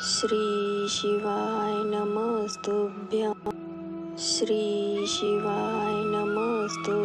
श्री शिवाय श्रीशिवाय श्री शिवाय नमस्तु